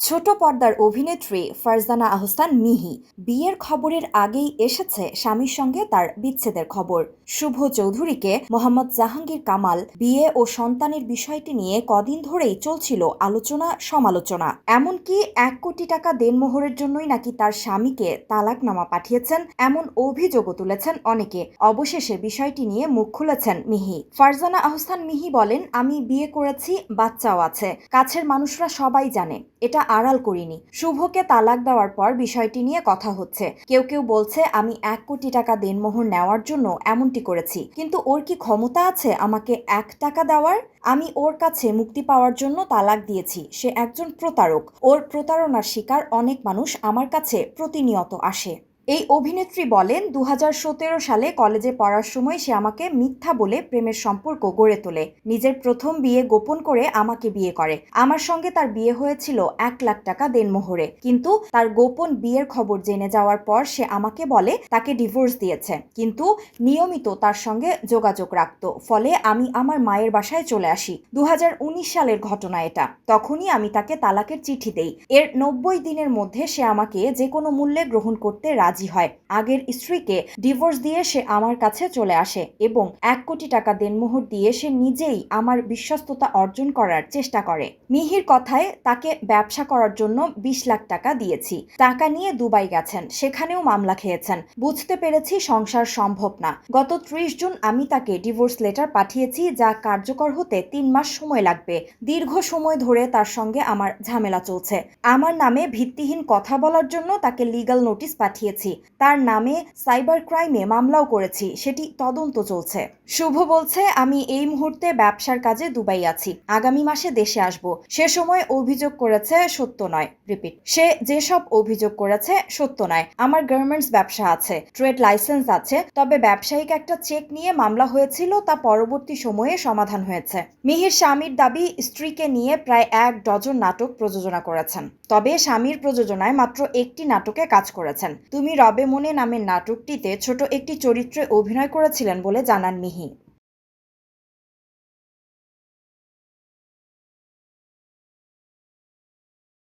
ছোট পর্দার অভিনেত্রী ফারজানা আহসান মিহি। বিয়ের খবরের আগেই এসেছে স্বামীর সঙ্গে তার বিচ্ছেদের খবর। শুভ চৌধুরীকে মোহাম্মদ জাহাঙ্গীর কামাল বিয়ে ও সন্তানের বিষয়টি নিয়ে কদিন ধরেই চলছিল আলোচনা সমালোচনা। এমনকি এক কোটি টাকা দেনমোহরের জন্যই নাকি তার স্বামীকে তালাকনামা পাঠিয়েছেন এমন অভিযোগও তুলেছেন অনেকে। অবশেষে বিষয়টি নিয়ে মুখ খুলেছেন মিহি। ফারজানা আহসান মিহি বলেন, আমি বিয়ে করেছি, বাচ্চাও আছে। কাছের মানুষরা সবাই জানে। এটা আড়াল করিনি। শুভকে তালাক দেওয়ার পর বিষয়টি নিয়ে কথা হচ্ছে। কেউ কেউ বলছে, আমি এক কোটি টাকা দেনমোহর নেওয়ার জন্য এমনটি করেছি। কিন্তু ওর কি ক্ষমতা আছে আমাকে এক টাকা দেওয়ার? আমি ওর কাছে মুক্তি পাওয়ার জন্য তালাক দিয়েছি। সে একজন প্রতারক। ওর প্রতারণার শিকার অনেক মানুষ আমার কাছে প্রতিনিয়ত আসে। এই অভিনেত্রী বলেন দু হাজার সতেরো সালে কলেজে পড়ার সময় সে আমাকে মিথ্যা বলে প্রেমের সম্পর্ক গড়ে তোলে। নিজের প্রথম বিয়ে গোপন করে আমাকে বিয়ে করে। আমার সঙ্গে তার বিয়ে হয়েছিল এক লাখ টাকা দেনমোহরে। কিন্তু তার গোপন বিয়ের খবর জেনে যাওয়ার পর সে আমাকে বলে, তাকে ডিভোর্স দিয়েছে। কিন্তু নিয়মিত তার সঙ্গে যোগাযোগ রাখত। ফলে আমি আমার মায়ের বাসায় চলে আসি। দু হাজার উনিশ সালের ঘটনা এটা। তখনই আমি তাকে তালাকের চিঠি দেই। এর নব্বই দিনের মধ্যে সে আমাকে যে কোনো মূল্যে গ্রহণ করতে রাজি হয়। আগের স্ত্রীকে ডিভোর্স দিয়ে সে আমার কাছে চলে আসে এবং এক কোটি টাকা দেনমোহর দিয়ে সে নিজেই আমার বিশ্বস্ততা অর্জন করার চেষ্টা করে। মিহির কথায়, তাকে ব্যবসা করার জন্য বিশ লাখ টাকা দিয়েছি। টাকা নিয়ে দুবাই গেছেন, সেখানেও মামলা খেয়েছেন। বুঝতে পেরেছি সংসার সম্ভব না। গত ত্রিশ জুন আমি তাকে ডিভোর্স লেটার পাঠিয়েছি যা কার্যকর হতে তিন মাস সময় লাগবে। দীর্ঘ সময় ধরে তার সঙ্গে আমার ঝামেলা চলছে। আমার নামে ভিত্তিহীন কথা বলার জন্য তাকে লিগ্যাল নোটিশ পাঠিয়েছি। তার নামে সাইবার ক্রাইমে মামলাও করেছি। সেটি তদন্ত চলছে। শুভ বলছে, আমি এই মুহূর্তে ব্যবসার কাজে দুবাই আছি। আগামী মাসে দেশে আসব। সে সময় অভিযোগ করেছে, সত্য নয়। রিপিট। সে যেসব অভিযোগ করেছে, সত্য নয়। আমার গার্মেন্টস ব্যবসা আছে, ট্রেড লাইসেন্স আছে, তবে ব্যবসায়িক একটা চেক নিয়ে মামলা হয়েছিল, তা পরবর্তী সময়ে সমাধান হয়েছে। মিহির স্বামীর দাবি, স্ত্রীকে নিয়ে প্রায় এক ডজন নাটক প্রযোজনা করেছেন। তবে স্বামীর প্রযোজনায় মাত্র একটি নাটকে কাজ করেছেন। তুমি রবে মনে নামের নাটকটিতে ছোট একটি চরিত্রে অভিনয় করেছিলেন বলে জানান মিহি।